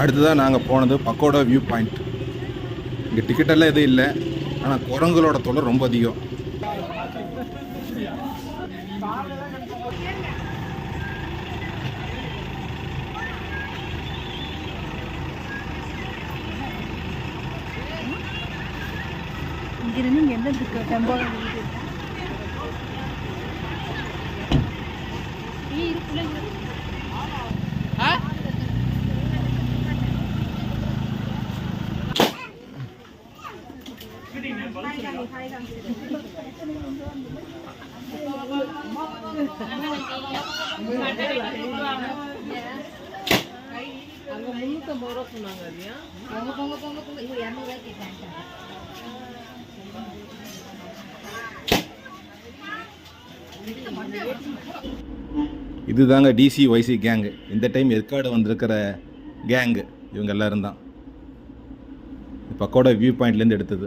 அடுத்ததாக நாங்கள் போனது பக்கோடா வியூ பாயிண்ட். இங்கே டிக்கெட்டெல்லாம் எதுவும் இல்லை. ஆனால் குரங்குகளோட தொலை ரொம்ப அதிகம். இங்கிருந்து இங்கே எந்த இருக்கு டெம்போ முந்நூற்றம்பது ரூபா சொன்னாங்க இல்லையா பொங்க பொங்க பொங்க பொங்க கேட்டாங்க இதுதாங்க டிசி ஒய்சி கேங்கு இந்த டைம் ஏற்காடு வந்திருக்கிற கேங்கு இவங்க எல்லாரும் தான். பக்கோட வியூ பாயிண்ட்லேருந்து எடுத்தது.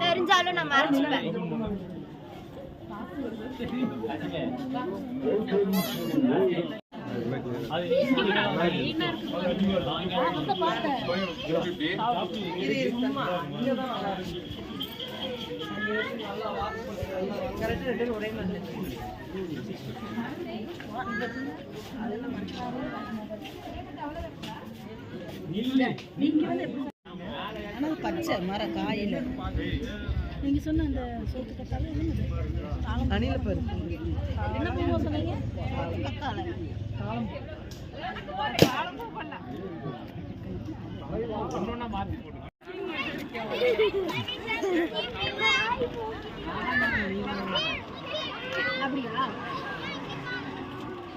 தெரிஞ்சாலும் நான் மறைச்சிப்பேன் ஆனால் பச்சை மர காயில் நீங்க சொன்ன அந்த சோத்து அணில பாரு என்ன பூவோ சொன்னீங்க காலம்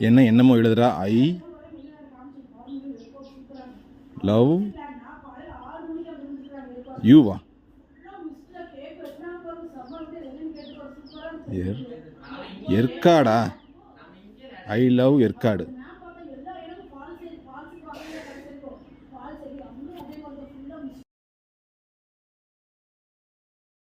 என்ன என்னமோ எழுதுறா? I love? யூவா? எர் எற்காடா ஐ லவ் எற்காடு